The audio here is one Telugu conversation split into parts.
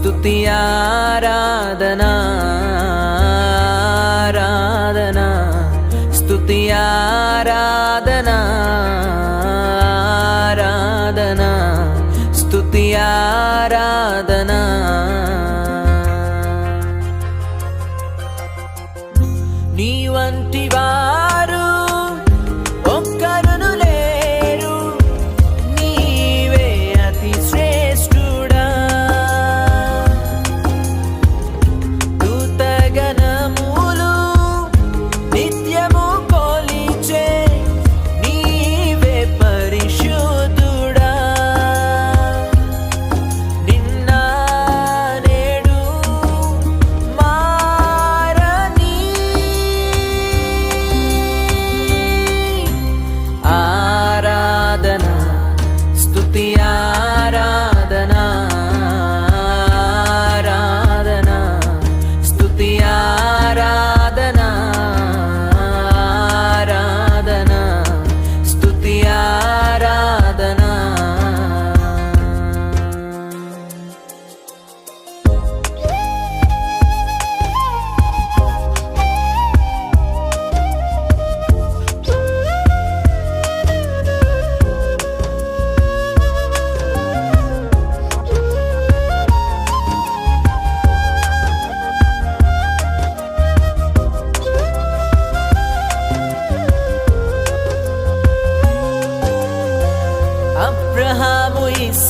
స్థుతి ఆరాధనా ఆరాధనా స్థుతి ఆరాధనా ఆరాధనా స్థుతి ఆరాధనా. నీ వంటి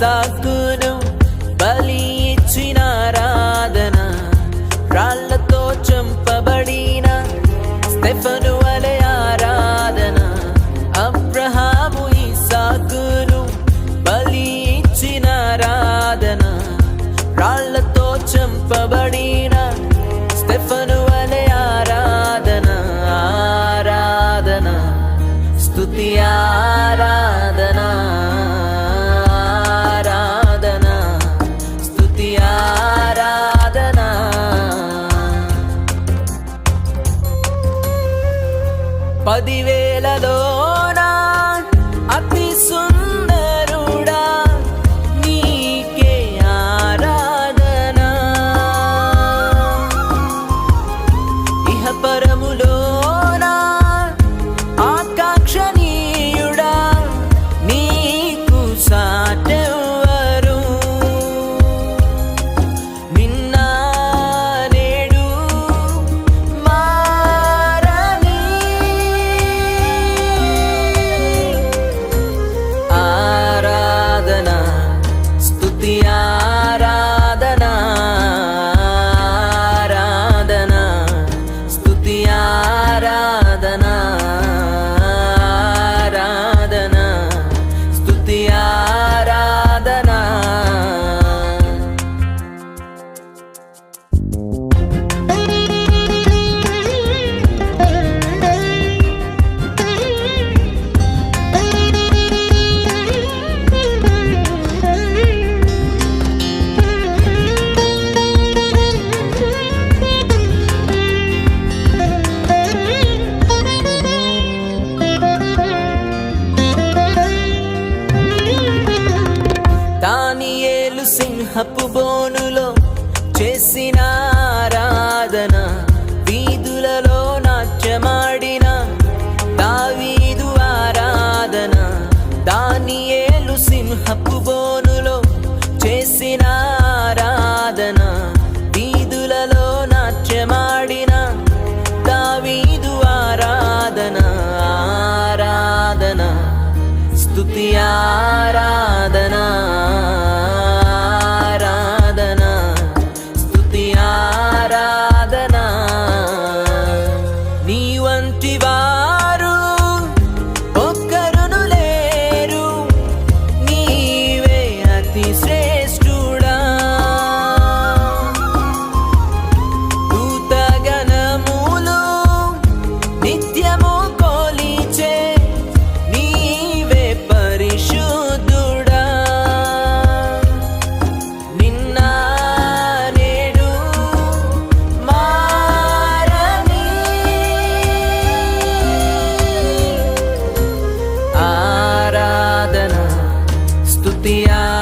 సద్గుణం బలి ఇచ్చిన ఆరాధన. రాళ్ళతో చంపబడిన స్టెఫను అలే ఆరాధన. అబ్రహాము ఇసాకును బలి ఇచ్చిన ఆరాధన. రాళ్ళతో చంపబడి పదివేలలోనా అతి సుందర محبوبون be.